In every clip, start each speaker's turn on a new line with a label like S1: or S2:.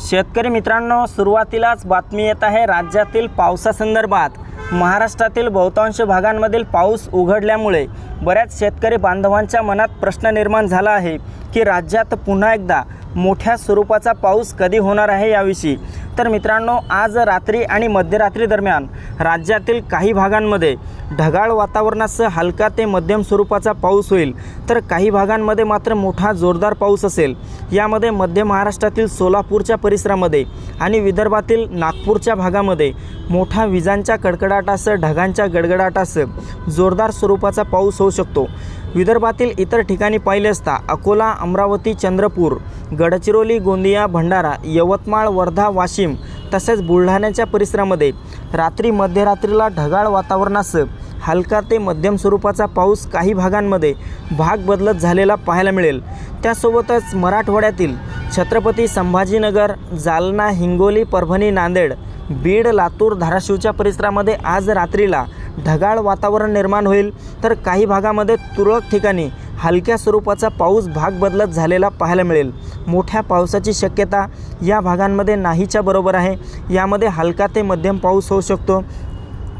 S1: शेतकरी मित्रांनो सुरुवातीलाच बातमी येत आहे राज्यातील पावसासंदर्भात. महाराष्ट्रातील बहुतांश भागांमधील पाऊस उघडल्यामुळे बऱ्याच शेतकरी बांधवांच्या मनात प्रश्न निर्माण झाला आहे की राज्यात पुन्हा एकदा मोठ्या स्वरूपाचा पाऊस कधी होणार आहे याविषयी? तर मित्रांनो आज रात्री आणि मध्यरात्री दरम्यान राज्यातील काही भागांमध्ये ढगाळ वातावरणासह हलका ते मध्यम स्वरूपाचा पाऊस होईल. तर काही भागांमध्ये मात्र मोठा जोरदार पाऊस असेल. यामध्ये मध्य महाराष्ट्रातील सोलापूरच्या परिसरामध्ये आणि विदर्भातील नागपूरच्या भागामध्ये मोठा विजांच्या कडकडाटासह ढगांच्या गडगडाटासह जोरदार स्वरूपाचा पाऊस होऊ शकतो. विदर्भातील इतर ठिकाणी पाहिले असता अकोला अमरावती चंद्रपूर गडचिरोली गोंदिया भंडारा यवतमाळ वर्धा वाशिम तसेच बुलढाण्याच्या परिसरामध्ये रात्री मध्यरात्रीला ढगाळ वातावरणासह हलका ते मध्यम स्वरूपाचा पाऊस काही भागांमध्ये भाग बदलत झालेला पाहायला मिळेल. त्यासोबतच मराठवाड्यातील छत्रपती संभाजीनगर जालना हिंगोली परभणी नांदेड बीड लातूर धाराशिवच्या परिसरामध्ये आज रात्रीला ढगाळ वातावरण निर्माण होईल. तर काही भागामध्ये तुरळक ठिकाणी हलक्या स्वरूपाचा पाऊस भाग बदलत झालेला पाहायला मिळेल. मोठ्या पावसाची शक्यता या भागांमध्ये नाहीच्या बरोबर आहे. यामध्ये हलका ते मध्यम पाऊस होऊ शकतो.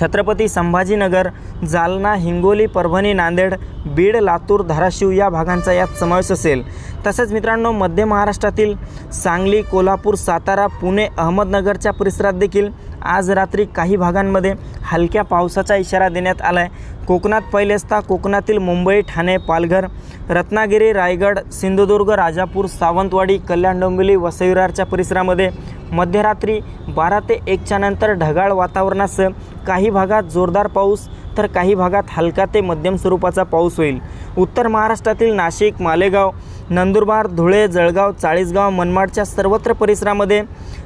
S1: छत्रपती संभाजीनगर जालना हिंगोली परभणी नांदेड बीड लातूर धाराशिव या भागांचा यात समावेश असेल. तसेच मित्रांनो मध्य महाराष्ट्रातील सांगली कोल्हापूर सातारा पुणे अहमदनगरच्या परिसरात देखील आज रात्री काही भागांमध्ये हलक्या पावसाचा इशारा देण्यात आला आहे कोकणात पहिले असता कोकणातील मुंबई ठाणे पालघर रत्नागिरी रायगड सिंधुदुर्ग राजापूर सावंतवाडी कल्याण डोंबिवली वसईरारच्या परिसरामध्ये मध्यरात्री बारा ते एकच्या नंतर ढगाळ वातावरणासह काही भागात जोरदार पाऊस तर काही भागात हलका ते मध्यम स्वरूपाचा पाऊस होईल. उत्तर महाराष्ट्रातील नाशिक मालेगाव नंदुरबार धुळे जळगाव चाळीसगाव मनमाडच्या सर्वत्र परिसरामध्ये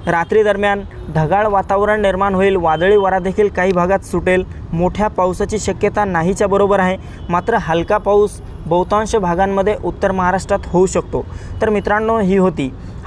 S1: रात्री दरम्यान ढगाळ वातावरण निर्माण होईल. वादळी वारा देखील काही भागात सुटेल. मोठ्या पावसाची शक्यता नाहीच्या बरोबर आहे. मात्र हलका पाऊस बहुतांश भागांमध्ये उत्तर महाराष्ट्रात होऊ शकतो. तर मित्रांनो ही होती